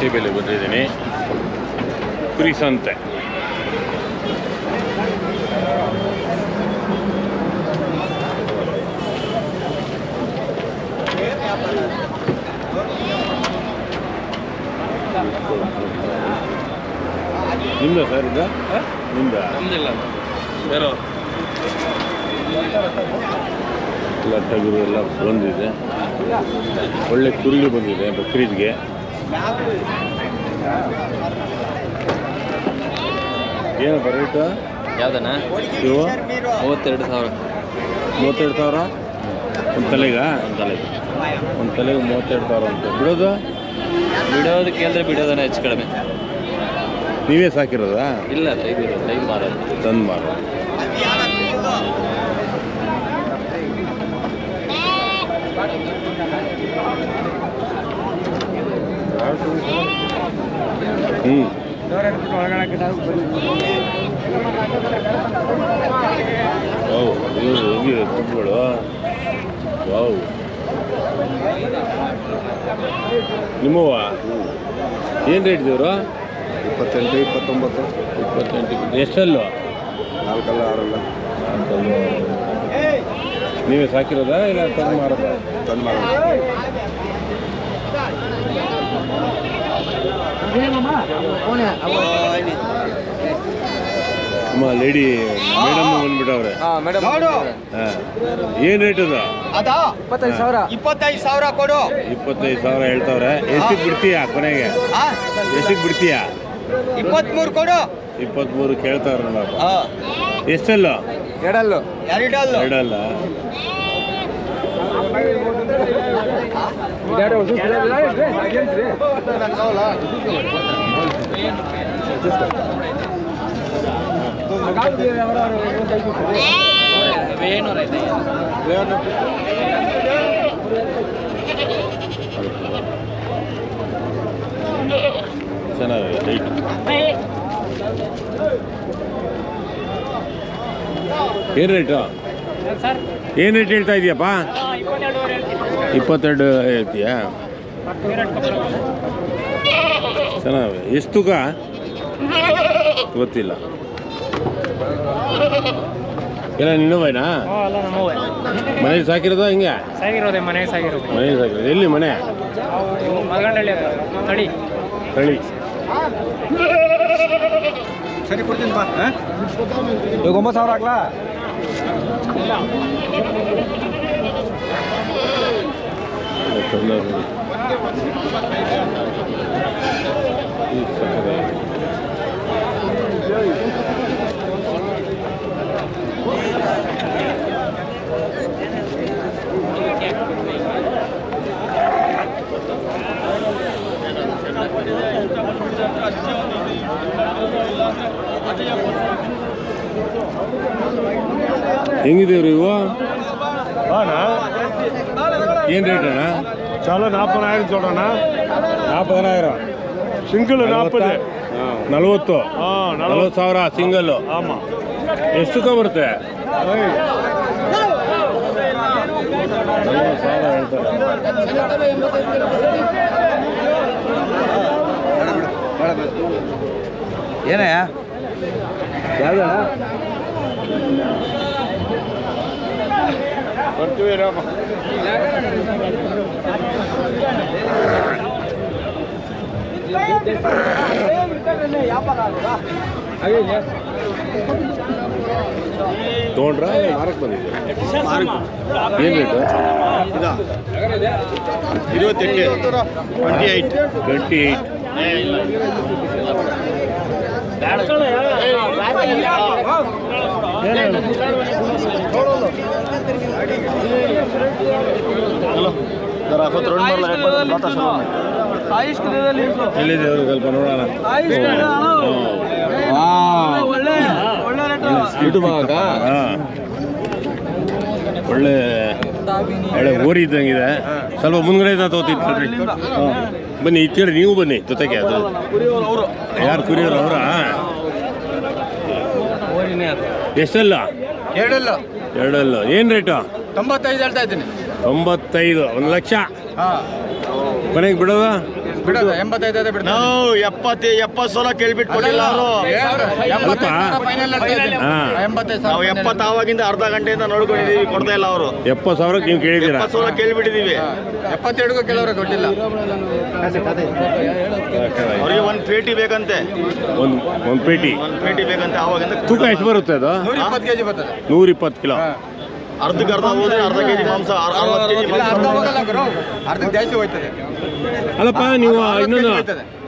ರಸ್ತೆ ಬೆಲೆ ಬಂದಿದ್ದೀನಿ. ಕುರಿ ಸಂತೆ. ನಿಮ್ದ ಸರ್ ಇದು? ನಿಮ್ದ? ನಮ್ದಿಲ್ಲ. ಬೇರೆ ಎಲ್ಲ ಬಂದಿದೆ. ಒಳ್ಳೆ ಕುರುಳಿ ಬಂದಿದೆ ಬಕ್ರೀದ್ಗೆ. ಏನಪ್ಪ ರೇಟು ಯಾವ್ದನ? ಇವು? ಮೂವತ್ತೆರಡು ಸಾವಿರ. ಮೂವತ್ತೆರಡು ಸಾವಿರ? ಒಂದು ತಲೆಗ? ಒಂದು ತಲೆ ಒಂದು ತಲೆಗೆ ಮೂವತ್ತೆರಡು ಸಾವಿರ ಅಂತ ಬಿಡೋದು? ಬಿಡೋದು ಕೇಳಿದ್ರೆ ಬಿಡೋದನ್ನ ಹೆಚ್ಚು ಕಡಿಮೆ. ನೀವೇ ಸಾಕಿರೋದಾ? ಇಲ್ಲ ತೈದಿರೋದು ತೈದು ಮಾರೋದು ತಂದು ಮಾರೋ. ಹ್ಞೂ ವಾವ್ ಇವರು ಹೋಗಿದೆ ದುಡ್ಡುಗಳು ವಾವ್ ನಿಮ್ಮವ ಏನು ರೇಟ್ ದೇವರು ಇಪ್ಪತ್ತೆಂಟು ಇಪ್ಪತ್ತೊಂಬತ್ತು ಇಪ್ಪತ್ತೆಂಟು ಎಷ್ಟಲ್ಲು? ನಾಲ್ಕಲ್ಲ ಆರಲ್ಲ. ನಾಲ್ಕಲ್ಲ ನೀವೇ ಸಾಕಿರೋದಾ ಇಲ್ಲ ತಂದು ಮಾರೋದಾ? ತಂದು ಮಾಡೋಣ ಅಮ್ಮ ಲೇಡಿ ಮೇಡಮ್ ಬಂದ್ಬಿಟ್ಟವ್ರೆ. ಮೇಡಮ್ ಹಾಂ. ಏನು ರೇಟ್ ಅದು ಅದಾ? ಇಪ್ಪತ್ತೈದು ಸಾವಿರ. ಇಪ್ಪತ್ತೈದು ಸಾವಿರ ಕೊಡು. ಇಪ್ಪತ್ತೈದು ಸಾವಿರ ಹೇಳ್ತಾವ್ರೆ. ಎಷ್ಟಿಗೆ ಬಿಡ್ತೀಯಾ ಕೊನೆಗೆ? ಎಷ್ಟಿಗೆ ಬಿಡ್ತೀಯಾ? ಇಪ್ಪತ್ಮೂರು ಕೊಡು. ಇಪ್ಪತ್ಮೂರು ಕೇಳ್ತಾವ್ರೆ ನೋಡಪ್ಪ ಎಷ್ಟಲ್ಲು? ಎರಡಲ್ಲು. ಎರಡಲ್ಲ. ಎರಡಲ್ಲ. ರೈಟ್ ಏನು ರೇಟು ಏನು ರೇಟ್ ಹೇಳ್ತಾ ಇದೀಯಪ್ಪ? ಇಪ್ಪತ್ತೆರಡು ಐತಿಯಾ ಚೆನ್ನಾಗಿ. ಎಷ್ಟು ತೂಕ? ಗೊತ್ತಿಲ್ಲ. ಇಲ್ಲ ನಿನ್ನ ಬೈನಾ ಮನೇಲಿ ಸಾಕಿರೋದಾ ಹಿಂಗೆ? ಸಾಗಿರೋದೆ ಮನೆ ಸಾಗಿರೋದು. ಮನೇಲಿ ಸಾಕಿರೋದು. ಎಲ್ಲಿ ಮನೆ? ತಳಿ. ತಳಿ. ಸರಿ ಕೊಡ್ತೀನಿ ಬಾ ಒಂಬತ್ತು ಸಾವಿರ ಹಾಕ್ಲಾ ತಂದವ್ರು ನೋಡಿ. ಹೆಂಗಿದೇವ್ರಿ ஏன் ಅಣ್ಣ? ಚಾಲ நாற்பதாயிரம் சொல்கிறேண்ணா ನಾಲ್ಪದನಾಯಿரம் ಸಿಂಗಲ್ ನಾಲ್ಪದು ನಲವತ್ತು? ಹಾಂ ನಲವತ್ತು. ಸಾವಿರ ಸಿಂಗಲ್ಲು? ಆಮ. ಎಷ್ಟಕ್ಕೆ ಬರುತ್ತೆ ನಲವತ್ತು ಸಾವಿರ ಅಂತವೇ ಯಾವಾಗ ಇಲ್ಲಾ ವ್ಯಾಪಾರ ಆಗಿದ್ರು ಹೋಗ್ನರಾ ಮಾರ್ಕ್ ಬಂದಿದೆ ಮಾರ್ಕ್ ಸ್ವಲ್ಪ ನೋಡೋಣ ಒಳ್ಳೆ ಒಳ್ಳೆ ಊರಿ ಇದ್ದಂಗಿದೆ ಸ್ವಲ್ಪ ಮುಂದ್ಗಡೆ ತೋತಿರ್ತೀರಿ ಬನ್ನಿ ಇತ್ತೀರಿ ನೀವು ಬನ್ನಿ ಜೊತೆಗೆ ಅದು ಯಾರು ಕುರಿಯವ್ರು ಅವರ ಎಷ್ಟಲ್ಲ ಎರಡಲ್ಲ. ಏನು ರೇಟು? ತೊಂಬತ್ತೈದು ಹೇಳ್ತಾ ಇದ್ದೀನಿ. ತೊಂಬತ್ತೈದು. ಒಂದು ಲಕ್ಷ. ಕೊನೆಗೆ ಬಿಡೋದ? ಬಿಡೋದು ಎಂಬತ್ತೈದು ಬಿಡ್ತಾರೆ. ನಾವು ಎಪ್ಪತ್ತು ಎಪ್ಪತ್ತು ಸಲ ಕೇಳ್ಬಿಟ್ಟು ಕೊಟ್ಟಿಲ್ಲ ಅವರು ನಾವು ಸಾವಿರ ಎಪ್ಪತ್ತು ಆವಾಗಿಂದ ಅರ್ಧ ಗಂಟೆಯಿಂದ ನೋಡ್ಕೊಂಡಿದೀವಿ ಕೊಡ್ತಾ ಇಲ್ಲ ಅವರು. ಎಪ್ಪತ್ತು ಸಾವಿರಕ್ಕೆ ನೀವು ಕೇಳಿದ್ದೀರಾ? ಎಪ್ಪತ್ತು ಸಲ ಕೇಳ್ಬಿಟ್ಟಿದೀವಿ ಎಪ್ಪತ್ತೆರಡುಗೂ ಕೆಲವರು ಕೊಟ್ಟಿಲ್ಲ. ಅವರಿಗೆ ಒಂದು ಪೇಟಿ ಬೇಕಂತೆ. ಒಂದು ಒಂದು ಪೇಟಿ. ಒಂದು ಪೇಟಿ ಬೇಕಂತೆ ಆವಾಗಿಂದ ತೂಕ ಎಷ್ಟು ಬರುತ್ತೆ ಅದು? ನೂರ ಇಪ್ಪತ್ತು ಕೆಜಿ ಬರ್ತದೆ. ನೂರ ಇಪ್ಪತ್ತು ಕಿಲೋ ಅರ್ಧಕ್ಕೆ ಅರ್ಧ ಹೋದ್ರೆ ಅರ್ಧ ಕೆಜಿ ಮಾಂಸ ಅರ್- ಅರವತ್ತು ಕೆಜಿ ಅರ್ಧ ಜಾಸ್ತಿ ಹೋಯ್ತದೆ. ಅಲ್ಲಪ್ಪ ನೀವು ಇನ್ನೊಂದು.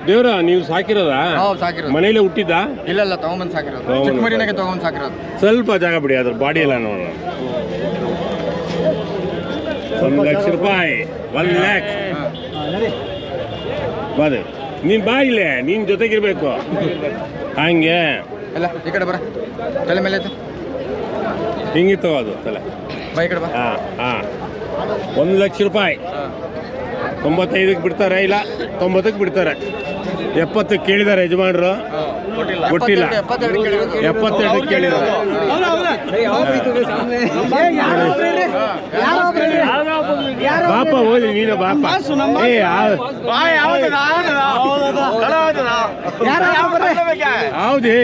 ದೇವ್ರ ನೀವು ಸಾಕಿರೋದಾ? ನಾವು ಸಾಕಿರೋದು. ಮನೇಲೆ ಹುಟ್ಟಿದ್ದ? ಇಲ್ಲ ಇಲ್ಲ ತಗೊಂಬಂದು ಸಾಕಿರೋದು. ತಗೊಂಬಂದು ಚಿಕ್ಕ ಮರಿನಾಗೆ ತಗೊಂಬಂದು ಸಾಕಿರೋದು. ಸ್ವಲ್ಪ ಜಾಗ ಬಿಡಿ ಅದ್ರ ಬಾಡಿ ಎಲ್ಲ ನೋಡೋಣ ಒಂದು ಲಕ್ಷ ರೂಪಾಯಿ ಒನ್ ಲ್ಯಾಕ್ ಬಾದೆ ನೀನ್ ಬಾ ಇಲ್ಲೇ ನೀನ್ ಜೊತೆಗಿರ್ಬೇಕು. ಹಂಗೆ. ಇಲ್ಲ ಈ ಕಡೆ ಬರ. ತಲೆ ಮೇಲೆ. ಹಿಂಗಿತ್ತು ಅದು ತಲೆ. ಬಾ ಈ ಕಡೆ ಬಾ. ಹಾ ಹಾ. ಒಂದು ಲಕ್ಷ ರೂಪಾಯಿ. ತೊಂಬತ್ತೈದಕ್ಕೆ ಬಿಡ್ತಾರೆ ಇಲ್ಲ ತೊಂಬತ್ತಕ್ಕೆ ಬಿಡ್ತಾರೆ. ಎಪ್ಪತ್ತು ಕೇಳಿದ್ದಾರೆ ಯಜಮಾನರು. ಕೊಟ್ಟಿಲ್ಲ. ಎಪ್ಪತ್ತೆರಡು. ಎಪ್ಪತ್ತೆರಡಕ್ಕೆ ಕೇಳಿದ್ದಾರೆ. ಬಾಪ ಹೋಗಿ ನೀನು ಬಾಪ. ಏ ಹೌದೇ.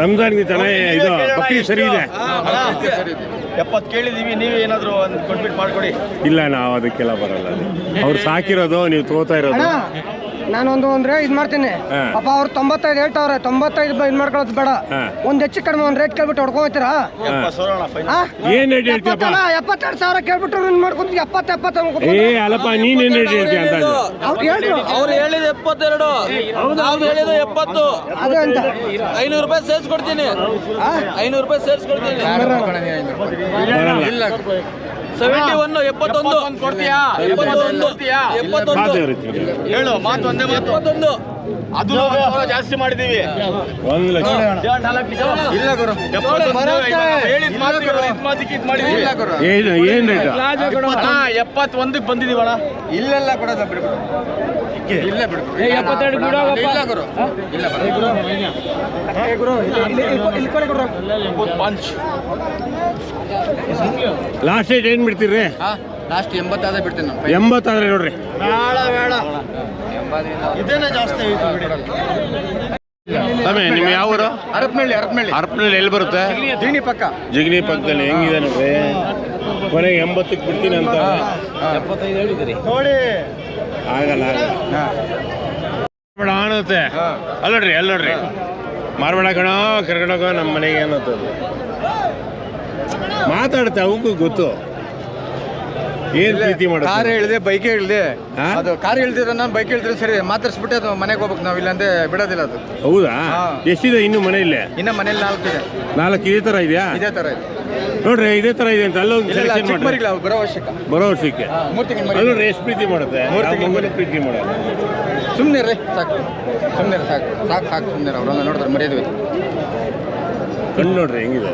ರಂಜಾನ್ಗೆ ಚೆನ್ನಾಗಿ ಇದು ಬಕ್ರಿ ಸರಿ ಇದೆ. ಎಪ್ಪತ್ತು ಕೇಳಿದೀವಿ ನೀವು ಏನಾದ್ರು ಒಂದು ಕೊಟ್ಬಿಟ್ಟು ಮಾಡ್ಕೊಡಿ. ಇಲ್ಲ ನಾವು ಅದಕ್ಕೆಲ್ಲ ಬರಲ್ಲ. ಅವ್ರು ಸಾಕಿರೋದು ನೀವು ತೋತಾ ಇರೋದು. ನಾನೊಂದು ಅಂದ್ರೆ ಇದು ಮಾಡ್ತೀನಿ. ಅಪ್ಪ ಪಾಪ ಅವ್ರು ತೊಂಬತ್ತೈದು ಹೇಳ್ತಾವ್ರೆ ತೊಂಬತ್ತೈದು ಇದು ಮಾಡ್ಕೊಳ್ಳೋದು ಬೇಡ. ಒಂದ್ ಹೆಚ್ಚು ಕಡಿಮೆ ಒಂದ್ ರೇಟ್ ಕೇಳ್ಬಿಟ್ಟು ಹೊಡ್ಕೊಂತೀರಾ ಏನ್ ರೇಟ್ ಹೇಳ್ತೀಯಪ್ಪ? ಎಪ್ಪತ್ತೆರಡು ಸಾವಿರ ಕೇಳ್ಬಿಟ್ಟು ನಿನ್ ಮಾಡ್ಕೊಂತ ಎಪ್ಪತ್ತ ಎಪ್ಪತ್ತ ಏ ಅಲ್ಲಪ್ಪ ನೀನ್ ಏನ್ ರೇಟ್ ಹೇಳ್ತೀಯ ಅಂತ ಅವ್ರು ಹೇಳಿದ್ರು. ಅವ್ರು ಹೇಳಿದ ಎಪ್ಪತ್ತೆರಡು. ನಾವು ಹೇಳಿದ ಎಪ್ಪತ್ತು. ಅದೇ ಅಂತ. ಐನೂರು ರೂಪಾಯಿ ಸೇರ್ಸ್ಕೊಡ್ತೀನಿ. ಐನೂರು ರೂಪಾಯಿ ಸೇರ್ಸ್ಕೊಡ್ತೀನಿ. ಇಲ್ಲ. ಸೆವೆಂಟಿ ಒನ್ ಎಪ್ಪತ್ತೊಂದು. ಕೊಡ್ತೀಯಾ? ಎಪ್ಪತ್ತೊಂದು. ಎಪ್ಪತ್ತೊಂದು. ಹೇಳು ಮಾತು ಒಂದೇ ಮಾತು. ಎಪ್ಪತ್ತೊಂದು. ಅದು ಜಾಸ್ತಿ ಮಾಡಿದೀವಿ. ಒಂದು ಲಕ್ಷ. ಇಲ್ಲ ಗುರು. ಎಪ್ಪತ್ತೊಂದು ಹೇಳಿದ ಮಾತಿಗೆ ಇದ್ ಮಾಡಿದೀವಿ. ಇಲ್ಲ ಗುರು. ಏನ್ ಏನ್ ರೇಟ್ ಹಾ ಎಪ್ಪತ್ತೊಂದಕ್ಕೆ ಬಂದಿದೀವಣ ಇಲ್ಲೆಲ್ಲ ಕೊಡೋದ ಬಿಡ್ಬಿಡು. ಇಲ್ಲ ಬಿಡು. ಎಪ್ಪತ್ತೆರಡು ಬಿಡು. ಹೋಗಪ್ಪ. ಇಲ್ಲ ಗುರು. ಇಲ್ಲ ಪಂಚ್ ಲಾಸ್ಟ್ ಡೇಟ್ ಏನ್ ಬಿಡ್ತೀರಿ? ಹಾ ಲಾಸ್ಟ್ ಎಂಬತ್ತಾದ್ರೆ ಬಿಡ್ತೀನಿ ನಾನು. ಎಂಬತ್ತಾದ್ರೆ ನೋಡ್ರಿ. ಬೇಡ ಬೇಡ. ಇದೇನೇ ಜಾಸ್ತಿ ಆಯ್ತು ಬಿಡಿ. ನಿಮ್ಮ ಯಾವ ಊರು? ಅರಪನಹಳ್ಳಿ ಅರಪನಹಳ್ಳಿ ಹರಪನಹಳ್ಳಿ ಎಲ್ಲಿ ಬರುತ್ತೆ? ಜಿಗ್ನಿ ಪಕ್ಕ. ಜಿಗಣಿ ಪಕ್ಕದಲ್ಲಿ ಹೆಂಗಿದೆ ನೋಡ್ರಿ? ಕೊನೆಗೆ ಎಂಬತ್ತಕ್ಕೆ ಬಿಡ್ತೀನಿ ಅಂತ. ನೋಡಿ. ಆಗಲ್ಲ. ಆಗಲ್ಲ ಅನ್ನುತ್ತೆ. ಅಲ್ಲೋಡ್ರಿ ಅಲ್ಲೋಡ್ರಿ. ಮಾರ್ಬೇಡ ಕಣ ಕರ್ಕೊಂಡೋಗ ನಮ್ಮ ಮನೆಗೆ ಅನ್ನತ್ತದು ಮಾತಾಡುತ್ತೆ ಅವಕ್ಕೂ ಗೊತ್ತು. ಏನ್ ಪ್ರೀತಿ ಕಾರ್ ಮಾಡೋದು ಹೇಳಿದೆ ಬೈಕ್ ಹೇಳಿದೆ? ಅದು ಕಾರ್ ಹೇಳಿದ್ರೆ ನಾನು ಬೈಕ್ ಹೇಳಿದ್ರೆ ಸರಿ ಮಾತಾಡ್ಸ್ಬಿಟ್ಟೆ ಅದು ಮನೆಗೆ ಹೋಗ್ಬೇಕು ನಾವು ಇಲ್ಲಾಂದ್ರೆ ಬಿಡೋದಿಲ್ಲ ಅದು. ಹೌದಾ. ಎಷ್ಟಿದೆ ಇನ್ನು ಮನೆಯಲ್ಲಿ ಇನ್ನ ಮನೇಲಿ ನಾಲ್ಕು ಇದೆ. ನಾಲ್ಕು ಇದೇ ತರ ಇದೆಯಾ? ಇದೇ ತರ ಇದೆ. ನೋಡ್ರಿ ಇದೇ ತರ ಇದೆ ಅಂತ ಅಲ್ಲೊಂದು ಸೆಲೆಕ್ಷನ್ ಮಾಡಿ ಬರೋ ವರ್ಷಕ್ಕೆ. ಬರೋ ವರ್ಷಕ್ಕೆ? ಮೂರ್ ಎಷ್ಟು ಪ್ರೀತಿ ಮಾಡುತ್ತೆ? ಮೂರ್ ಮಗುನೂ ಪ್ರೀತಿ ಮಾಡಲ್ಲ ಸುಮ್ಮನೆ ರೀ ಸಾಕು. ಸುಮ್ಮನೆ ಸಾಕು. ಸಾಕು ಸಾಕು ಸುಮ್ಮನೆ ಅವ್ರನ್ನ ನೋಡಿದ್ರೆ ಮರ್ಯಾದೆ ಹೋಯ್ತು ಕಣ್ಣು ನೋಡ್ರಿ ಹೆಂಗಿದೆ?